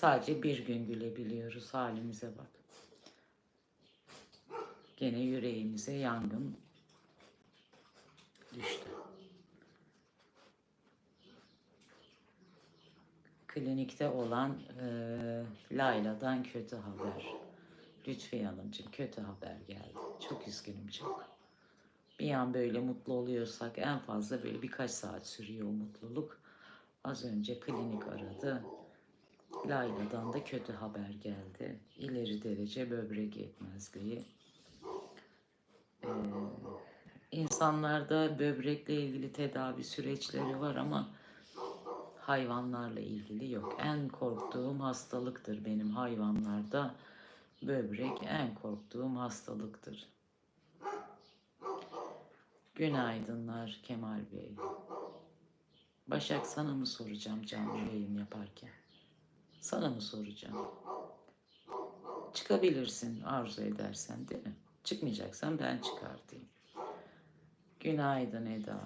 Sadece bir gün gülebiliyoruz halimize bak. Gene yüreğimize yangın düştü. Klinikte olan e, Layla'dan kötü haber. Lütfiye Hanımcığım kötü haber geldi. Çok üzgünüm çok. Bir an böyle mutlu oluyorsak en fazla böyle birkaç saat sürüyor o mutluluk. Az önce klinik aradı. Layla'dan da kötü haber geldi. İleri derece böbrek yetmezliği. Ee, insanlarda böbrekle ilgili tedavi süreçleri var ama hayvanlarla ilgili yok. En korktuğum hastalıktır benim hayvanlarda. Böbrek en korktuğum hastalıktır. Günaydınlar Kemal Bey. Başak sana mı soracağım canlı yayın yaparken? Sana mı soracağım? Çıkabilirsin arzu edersen değil mi? Çıkmayacaksan ben çıkartayım. Günaydın Eda.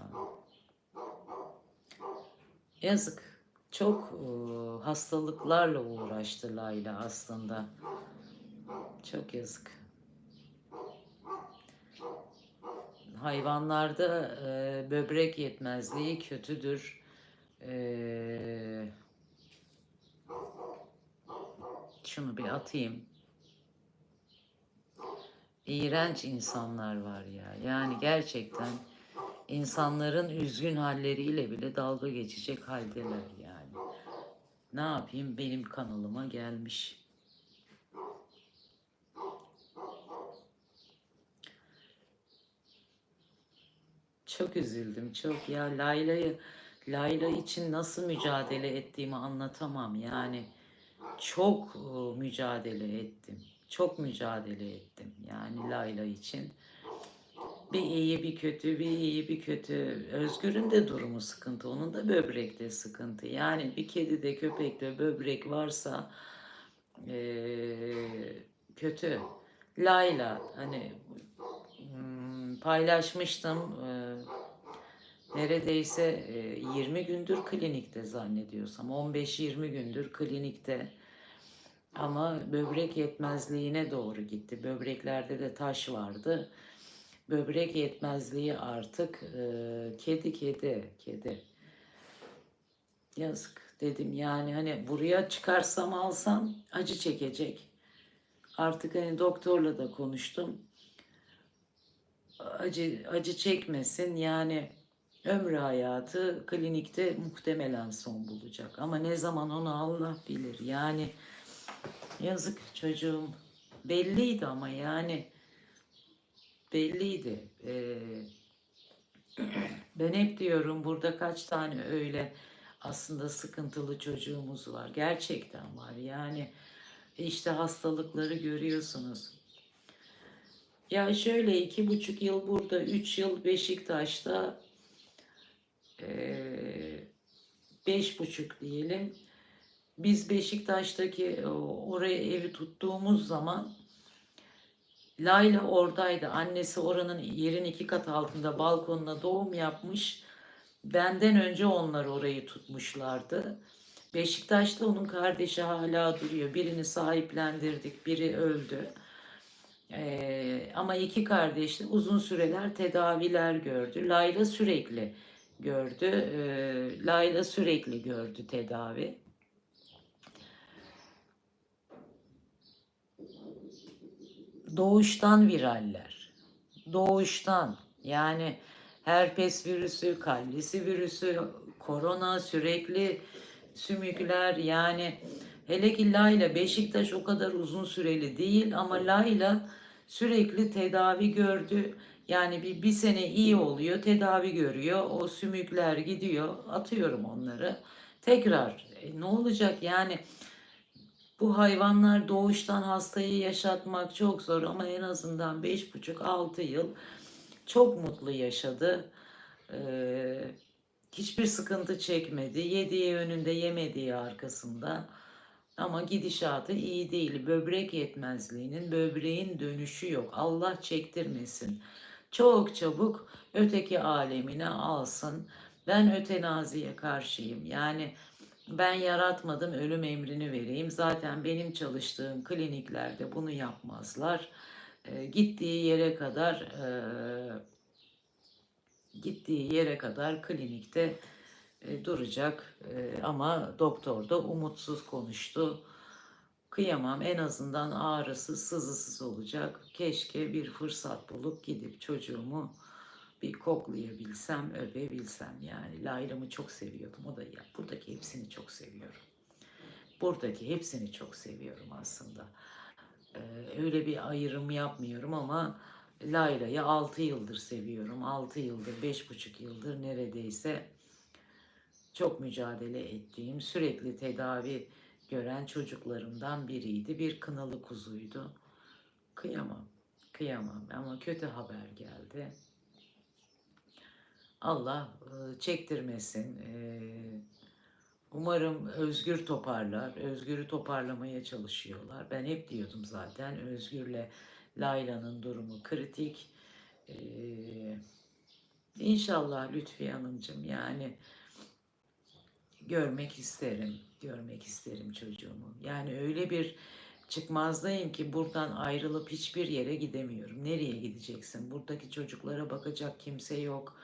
Yazık. Çok e, hastalıklarla uğraştı Layla aslında. Çok yazık. Hayvanlarda e, böbrek yetmezliği kötüdür. E, şunu bir atayım. İğrenç insanlar var ya. Yani gerçekten insanların üzgün halleriyle bile dalga geçecek haldeler yani. Ne yapayım benim kanalıma gelmiş. Çok üzüldüm çok ya Layla'yı Layla için nasıl mücadele ettiğimi anlatamam yani çok e, mücadele ettim çok mücadele ettim yani Layla için bir iyi bir kötü bir iyi bir kötü Özgür'ün de durumu sıkıntı onun da böbrekte sıkıntı yani bir kedide köpekte böbrek varsa eee, kötü Layla hani Hmm, paylaşmıştım. Ee, neredeyse e, 20 gündür klinikte zannediyorsam. 15-20 gündür klinikte. Ama böbrek yetmezliğine doğru gitti. Böbreklerde de taş vardı. Böbrek yetmezliği artık e, kedi kedi kedi. Yazık dedim yani hani buraya çıkarsam alsam acı çekecek. Artık hani doktorla da konuştum acı acı çekmesin yani ömrü hayatı klinikte muhtemelen son bulacak ama ne zaman onu Allah bilir yani yazık çocuğum. Belliydi ama yani. Belliydi. Ee, ben hep diyorum burada kaç tane öyle aslında sıkıntılı çocuğumuz var. Gerçekten var. Yani işte hastalıkları görüyorsunuz. Ya şöyle iki buçuk yıl burada, üç yıl Beşiktaş'ta, eee, beş buçuk diyelim. Biz Beşiktaş'taki o- oraya evi tuttuğumuz zaman Layla oradaydı. Annesi oranın yerin iki kat altında balkonuna doğum yapmış. Benden önce onlar orayı tutmuşlardı. Beşiktaş'ta onun kardeşi hala duruyor. Birini sahiplendirdik, biri öldü. Ee, ama iki kardeş de uzun süreler tedaviler gördü. Layla sürekli gördü. Ee, Layla sürekli gördü tedavi. Doğuştan viraller. Doğuştan. Yani herpes virüsü, kallisi virüsü, korona, sürekli sümükler yani hele ki Layla Beşiktaş o kadar uzun süreli değil ama Layla sürekli tedavi gördü. Yani bir, bir sene iyi oluyor, tedavi görüyor. O sümükler gidiyor, atıyorum onları. Tekrar e, ne olacak yani bu hayvanlar doğuştan hastayı yaşatmak çok zor ama en azından 5,5-6 yıl çok mutlu yaşadı. Ee, hiçbir sıkıntı çekmedi. Yediği önünde yemediği arkasında. Ama gidişatı iyi değil. Böbrek yetmezliğinin, böbreğin dönüşü yok. Allah çektirmesin. Çok çabuk öteki alemine alsın. Ben ötenaziye karşıyım. Yani Ben yaratmadım ölüm emrini vereyim. Zaten benim çalıştığım kliniklerde bunu yapmazlar. E, gittiği yere kadar e, gittiği yere kadar klinikte e, duracak. E, ama doktor da umutsuz konuştu. Kıyamam en azından ağrısı sızısız olacak. Keşke bir fırsat bulup gidip çocuğumu bir koklayabilsem, öpebilsem yani. Layla'mı çok seviyordum. O da ya buradaki hepsini çok seviyorum. Buradaki hepsini çok seviyorum aslında. Ee, öyle bir ayrım yapmıyorum ama Layla'yı 6 yıldır seviyorum. 6 yıldır, 5,5 yıldır neredeyse çok mücadele ettiğim, sürekli tedavi gören çocuklarımdan biriydi. Bir kınalı kuzuydu. Kıyamam, kıyamam ama kötü haber geldi. Allah çektirmesin. Umarım Özgür toparlar. Özgür'ü toparlamaya çalışıyorlar. Ben hep diyordum zaten Özgür'le Layla'nın durumu kritik. E, İnşallah Lütfiye Hanımcığım yani görmek isterim. Görmek isterim çocuğumu. Yani öyle bir çıkmazdayım ki buradan ayrılıp hiçbir yere gidemiyorum. Nereye gideceksin? Buradaki çocuklara bakacak kimse yok.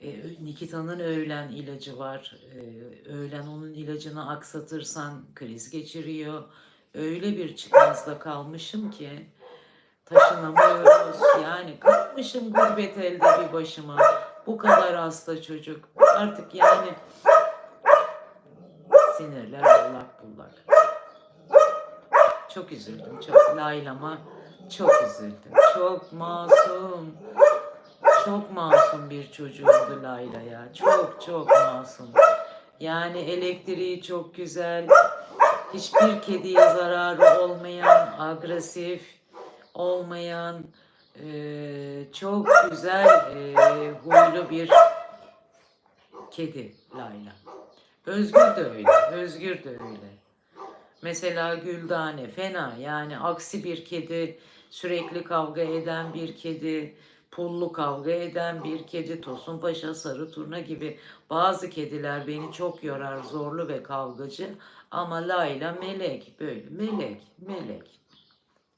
E, Nikita'nın öğlen ilacı var. E, öğlen onun ilacını aksatırsan kriz geçiriyor. Öyle bir çıkmazda kalmışım ki taşınamıyoruz. Yani kalmışım gurbet elde bir başıma. Bu kadar hasta çocuk. Artık yani sinirler allak bullak. Çok üzüldüm çok. Layla'ma çok üzüldüm. Çok masum. Çok masum bir çocuğumdu Layla ya. Çok çok masum. Yani elektriği çok güzel. Hiçbir kediye zararı olmayan, agresif olmayan, eee, çok güzel eee, huylu bir kedi Layla. Özgür de öyle. Özgür de öyle. Mesela Güldane fena yani aksi bir kedi, sürekli kavga eden bir kedi, pullu kavga eden bir kedi, Tosun Paşa, Sarı Turna gibi bazı kediler beni çok yorar, zorlu ve kavgacı. Ama Layla melek, böyle melek, melek.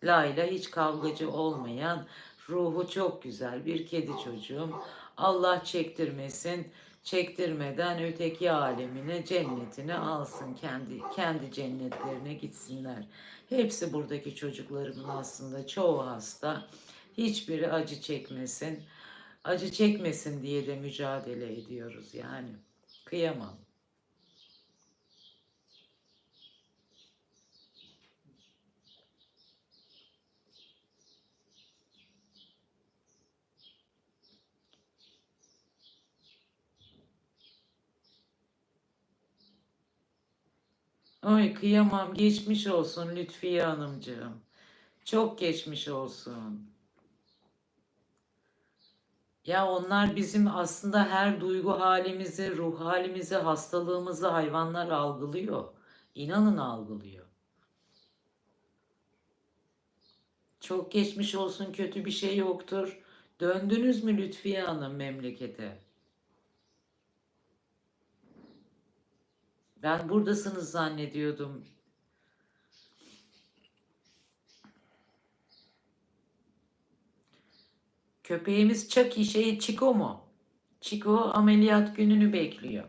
Layla hiç kavgacı olmayan, ruhu çok güzel bir kedi çocuğum. Allah çektirmesin, çektirmeden öteki alemine, cennetine alsın kendi kendi cennetlerine gitsinler. Hepsi buradaki çocuklarımın aslında çoğu hasta. Hiçbiri acı çekmesin. Acı çekmesin diye de mücadele ediyoruz yani. Kıyamam. Ay kıyamam. Geçmiş olsun Lütfiye Hanımcığım. Çok geçmiş olsun. Ya onlar bizim aslında her duygu halimizi, ruh halimizi, hastalığımızı hayvanlar algılıyor. İnanın algılıyor. Çok geçmiş olsun, kötü bir şey yoktur. Döndünüz mü Lütfiye Hanım memlekete? Ben buradasınız zannediyordum. Köpeğimiz Chucky şey Chico mu? Chico ameliyat gününü bekliyor.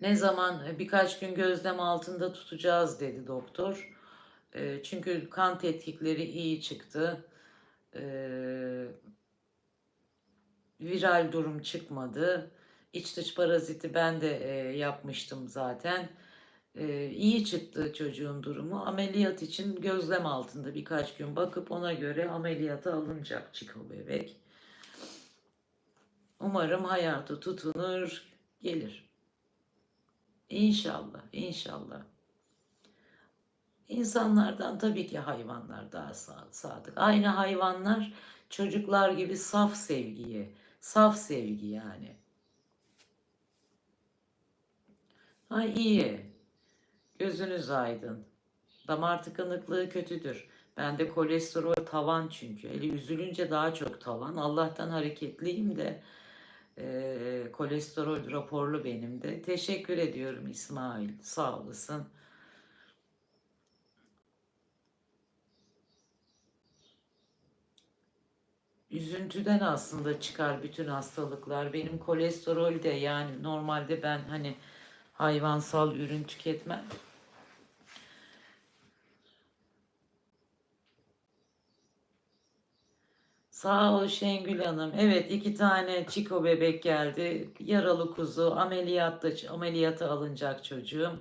Ne zaman e, birkaç gün gözlem altında tutacağız dedi doktor. E, çünkü kan tetkikleri iyi çıktı. E, viral durum çıkmadı. İç dış paraziti ben de yapmıştım zaten. İyi çıktı çocuğun durumu. Ameliyat için gözlem altında birkaç gün bakıp ona göre ameliyata alınacak Çiko bebek. Umarım hayatı tutunur, gelir. İnşallah, inşallah. İnsanlardan tabii ki hayvanlar daha sadık. Aynı hayvanlar çocuklar gibi saf sevgiye, saf sevgi yani. Ha iyi. Gözünüz aydın. Damar tıkanıklığı kötüdür. Bende kolesterol tavan çünkü. Eli üzülünce daha çok tavan. Allah'tan hareketliyim de Ee, kolesterol raporlu benim de. Teşekkür ediyorum İsmail. Sağ olasın. Üzüntüden aslında çıkar bütün hastalıklar. Benim kolesterol de yani normalde ben hani hayvansal ürün tüketmem. Sağ ol Şengül Hanım. Evet iki tane Çiko bebek geldi. Yaralı kuzu ameliyatta ameliyata alınacak çocuğum.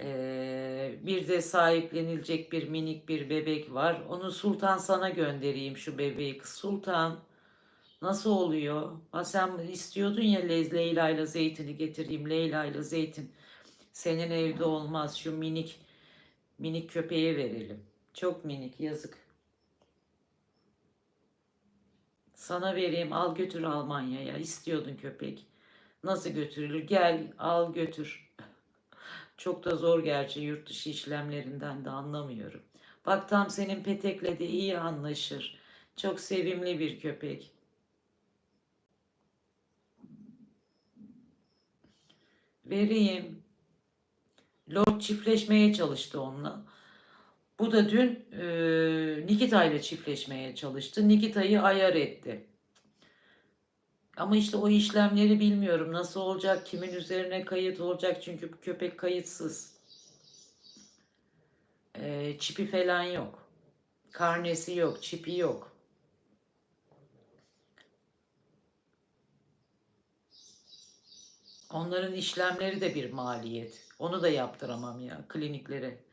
Ee, bir de sahiplenilecek bir minik bir bebek var. Onu Sultan sana göndereyim şu bebeği. Sultan nasıl oluyor? Ha, sen istiyordun ya Le- Leyla ile Zeytin'i getireyim. Leyla ile Zeytin senin evde olmaz. Şu minik minik köpeğe verelim. Çok minik yazık. Sana vereyim al götür Almanya'ya. İstiyordun köpek. Nasıl götürülür? Gel al götür. Çok da zor gerçi yurt dışı işlemlerinden de anlamıyorum. Bak tam senin petekle de iyi anlaşır. Çok sevimli bir köpek. Vereyim. Lord çiftleşmeye çalıştı onunla. Bu da dün e, Nikita ile çiftleşmeye çalıştı. Nikita'yı ayar etti. Ama işte o işlemleri bilmiyorum. Nasıl olacak, kimin üzerine kayıt olacak çünkü bu köpek kayıtsız. E, çipi falan yok. Karnesi yok, çipi yok. Onların işlemleri de bir maliyet. Onu da yaptıramam ya kliniklere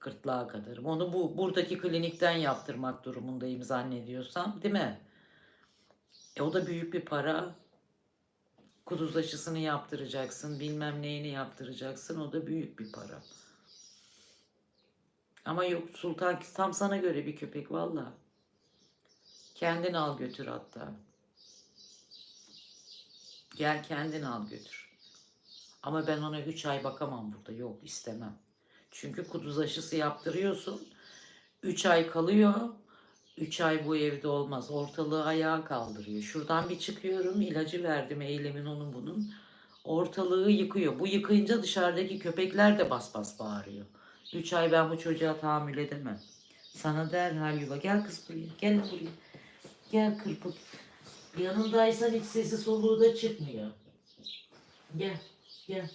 gırtlağa kadar. Onu bu buradaki klinikten yaptırmak durumundayım zannediyorsam, değil mi? E o da büyük bir para. Kuduz aşısını yaptıracaksın, bilmem neyini yaptıracaksın. O da büyük bir para. Ama yok Sultan tam sana göre bir köpek valla. Kendin al götür hatta. Gel kendin al götür. Ama ben ona 3 ay bakamam burada. Yok istemem. Çünkü kuduz aşısı yaptırıyorsun. 3 ay kalıyor. 3 ay bu evde olmaz. Ortalığı ayağa kaldırıyor. Şuradan bir çıkıyorum. ilacı verdim eylemin onun bunun. Ortalığı yıkıyor. Bu yıkayınca dışarıdaki köpekler de bas bas bağırıyor. 3 ay ben bu çocuğa tahammül edemem. Sana derhal yuva. Gel kız buraya. Gel buraya. Gel kırpık. Yanındaysan hiç sesi soluğu da çıkmıyor. Gel. Gel.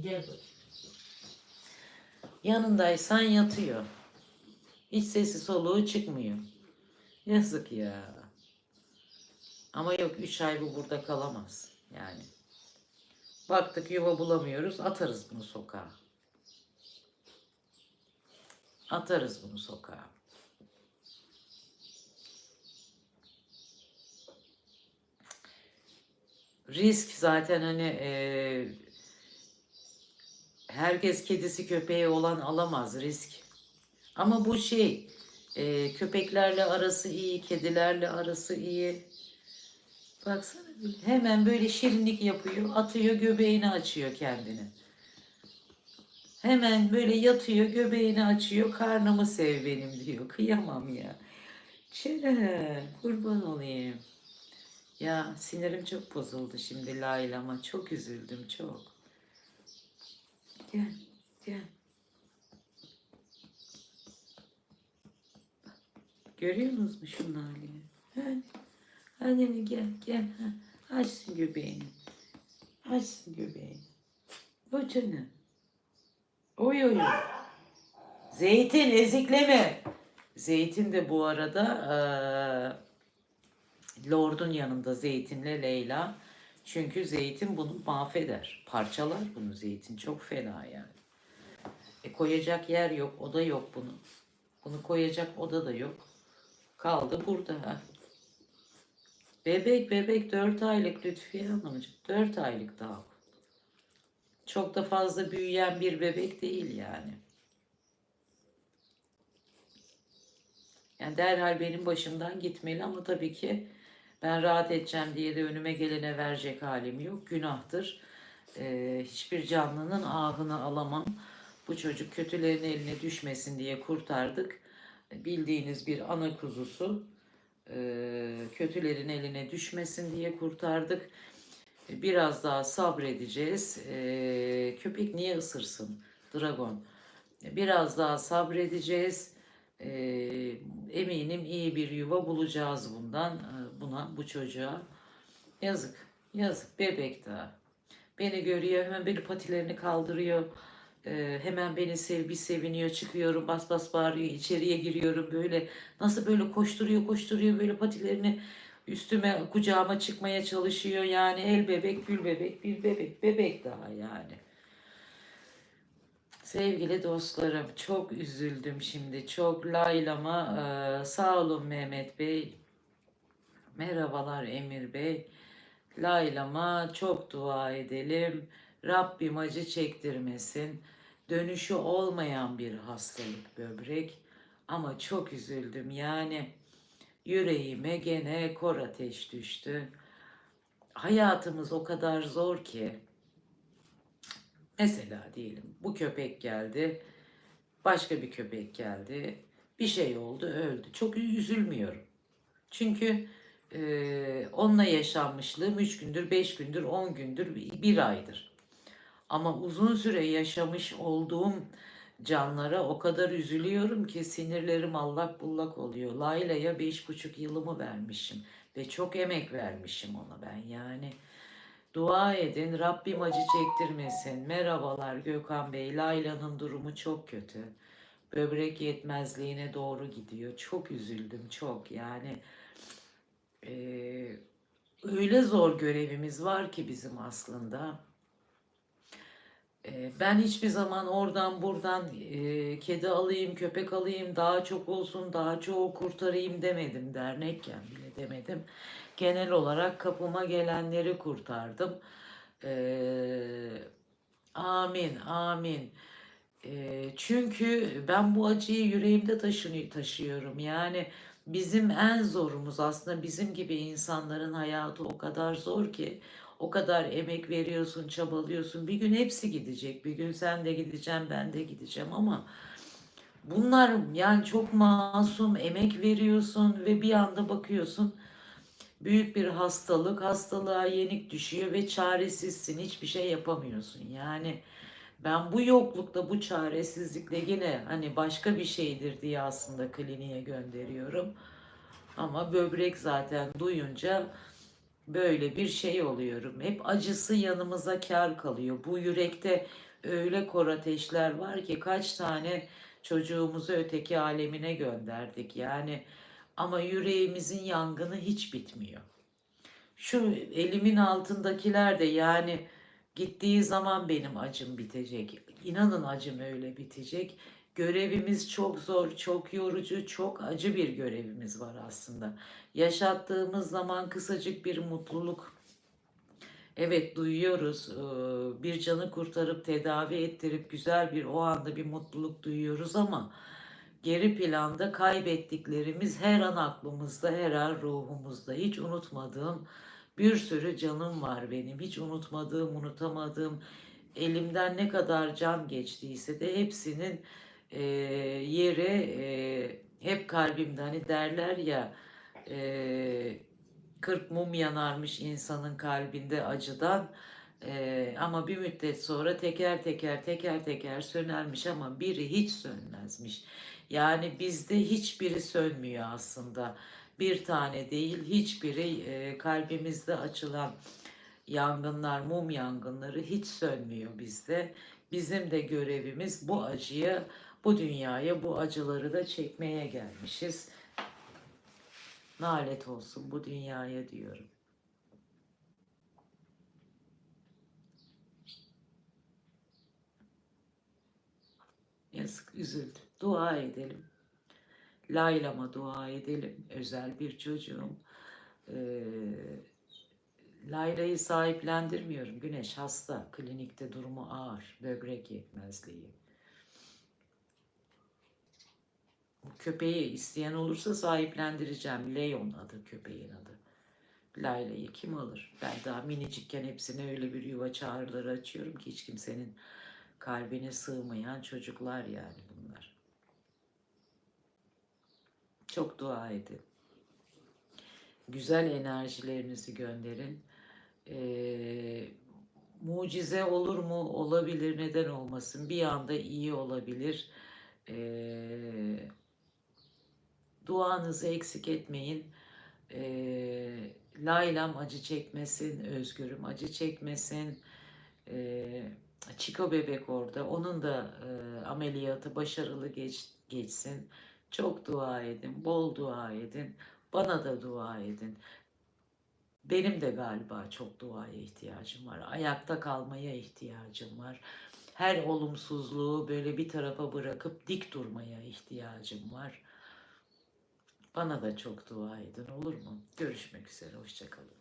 Gel bakayım. Yanındaysan yatıyor. Hiç sesi soluğu çıkmıyor. Yazık ya. Ama yok 3 ay bu burada kalamaz. Yani. Baktık yuva bulamıyoruz atarız bunu sokağa. Atarız bunu sokağa. Risk zaten hani eee herkes kedisi köpeği olan alamaz risk. Ama bu şey e, köpeklerle arası iyi, kedilerle arası iyi. Baksana hemen böyle şirinlik yapıyor, atıyor göbeğini açıyor kendini. Hemen böyle yatıyor, göbeğini açıyor, karnımı sev benim diyor. Kıyamam ya. Çene, kurban olayım. Ya sinirim çok bozuldu şimdi Layla'ma. Çok üzüldüm çok. Gel, gel. Görüyor musunuz şunun halini? Hadi, hadi gel, gel. Ha. Açsın göbeğini. Açsın göbeğini. Canım. Oy oy. Zeytin ezikleme. Zeytin de bu arada eee, Lord'un yanında Zeytin'le Leyla. Çünkü Zeytin bunu mahveder. Parçalar bunu Zeytin. Çok fena yani. E koyacak yer yok. Oda yok bunun. Bunu koyacak oda da yok. Kaldı burada. Bebek bebek 4 aylık Lütfiye Hanımcığım. 4 aylık daha. Çok da fazla büyüyen bir bebek değil yani. Yani derhal benim başımdan gitmeli ama tabii ki ben rahat edeceğim diye de önüme gelene verecek halim yok. Günahtır. Ee, hiçbir canlının ahını alamam. Bu çocuk kötülerin eline düşmesin diye kurtardık. Bildiğiniz bir ana kuzusu. Ee, kötülerin eline düşmesin diye kurtardık. Biraz daha sabredeceğiz. Ee, köpek niye ısırsın? Dragon. Biraz daha sabredeceğiz. Ee, eminim iyi bir yuva bulacağız bundan. Buna, bu çocuğa. Yazık. Yazık. Bebek daha. Beni görüyor. Hemen beni patilerini kaldırıyor. Ee, hemen beni sev bir seviniyor. Çıkıyorum. Bas bas bağırıyor. içeriye giriyorum. Böyle nasıl böyle koşturuyor koşturuyor. Böyle patilerini üstüme kucağıma çıkmaya çalışıyor. Yani el bebek gül bebek bir bebek. Bebek daha yani. Sevgili dostlarım çok üzüldüm şimdi. Çok laylama. Ee, sağ olun Mehmet Bey. Merhabalar Emir Bey. Laylama çok dua edelim. Rabbim acı çektirmesin. Dönüşü olmayan bir hastalık böbrek. Ama çok üzüldüm. Yani yüreğime gene kor ateş düştü. Hayatımız o kadar zor ki. Mesela diyelim bu köpek geldi. Başka bir köpek geldi. Bir şey oldu öldü. Çok üzülmüyorum. Çünkü e, onunla yaşanmışlığım 3 gündür, 5 gündür, 10 gündür, bir aydır. Ama uzun süre yaşamış olduğum canlara o kadar üzülüyorum ki sinirlerim allak bullak oluyor. Layla'ya beş buçuk yılımı vermişim ve çok emek vermişim ona ben yani. Dua edin Rabbim acı çektirmesin. Merhabalar Gökhan Bey. Layla'nın durumu çok kötü. Böbrek yetmezliğine doğru gidiyor. Çok üzüldüm çok yani. Eee, öyle zor görevimiz var ki bizim aslında. Eee, Ben hiçbir zaman oradan buradan eee, kedi alayım, köpek alayım, daha çok olsun, daha çok kurtarayım demedim. Dernekken bile demedim. Genel olarak kapıma gelenleri kurtardım. Eee, amin, amin. Eee, çünkü ben bu acıyı yüreğimde taşını- taşıyorum. Yani bizim en zorumuz aslında bizim gibi insanların hayatı o kadar zor ki. O kadar emek veriyorsun, çabalıyorsun. Bir gün hepsi gidecek. Bir gün sen de gideceksin, ben de gideceğim ama bunlar yani çok masum emek veriyorsun ve bir anda bakıyorsun büyük bir hastalık, hastalığa yenik düşüyor ve çaresizsin. Hiçbir şey yapamıyorsun. Yani ben bu yoklukta, bu çaresizlikle yine hani başka bir şeydir diye aslında kliniğe gönderiyorum. Ama böbrek zaten duyunca böyle bir şey oluyorum. Hep acısı yanımıza kar kalıyor. Bu yürekte öyle kor ateşler var ki kaç tane çocuğumuzu öteki alemine gönderdik. Yani ama yüreğimizin yangını hiç bitmiyor. Şu elimin altındakiler de yani gittiği zaman benim acım bitecek. İnanın acım öyle bitecek. Görevimiz çok zor, çok yorucu, çok acı bir görevimiz var aslında. Yaşattığımız zaman kısacık bir mutluluk. Evet duyuyoruz. Ee, Bir canı kurtarıp tedavi ettirip güzel bir o anda bir mutluluk duyuyoruz ama geri planda kaybettiklerimiz her an aklımızda, her an ruhumuzda. Hiç unutmadığım bir sürü canım var benim. Hiç unutmadığım, unutamadığım, elimden ne kadar can geçtiyse de hepsinin e, yeri e, hep kalbimde. Hani derler ya e, 40 mum yanarmış insanın kalbinde acıdan. E, ama bir müddet sonra teker teker teker teker sönermiş ama biri hiç sönmezmiş. Yani bizde hiçbiri sönmüyor aslında. Bir tane değil hiçbiri e, kalbimizde açılan yangınlar, mum yangınları hiç sönmüyor bizde. Bizim de görevimiz bu acıyı, bu dünyaya bu acıları da çekmeye gelmişiz. Nalet olsun bu dünyaya diyorum. Yazık, üzüldüm. Dua edelim. Layla'ma dua edelim. Özel bir çocuğum. Ee, Layla'yı sahiplendirmiyorum. Güneş hasta. Klinikte durumu ağır. Böbrek yetmezliği. Köpeği isteyen olursa sahiplendireceğim. Leon adı köpeğin adı. Layla'yı kim alır? Ben daha minicikken hepsine öyle bir yuva çağrıları açıyorum ki hiç kimsenin kalbine sığmayan çocuklar yani bunlar. Çok dua edin. güzel enerjilerinizi gönderin. Ee, mucize olur mu? Olabilir. Neden olmasın? Bir anda iyi olabilir. Ee, duanızı eksik etmeyin. Ee, Laylam acı çekmesin, Özgür'üm acı çekmesin. Ee, Chico bebek orada. Onun da e, ameliyatı başarılı geç, geçsin. Çok dua edin, bol dua edin. Bana da dua edin. Benim de galiba çok duaya ihtiyacım var. Ayakta kalmaya ihtiyacım var. Her olumsuzluğu böyle bir tarafa bırakıp dik durmaya ihtiyacım var. Bana da çok dua edin olur mu? Görüşmek üzere, hoşçakalın.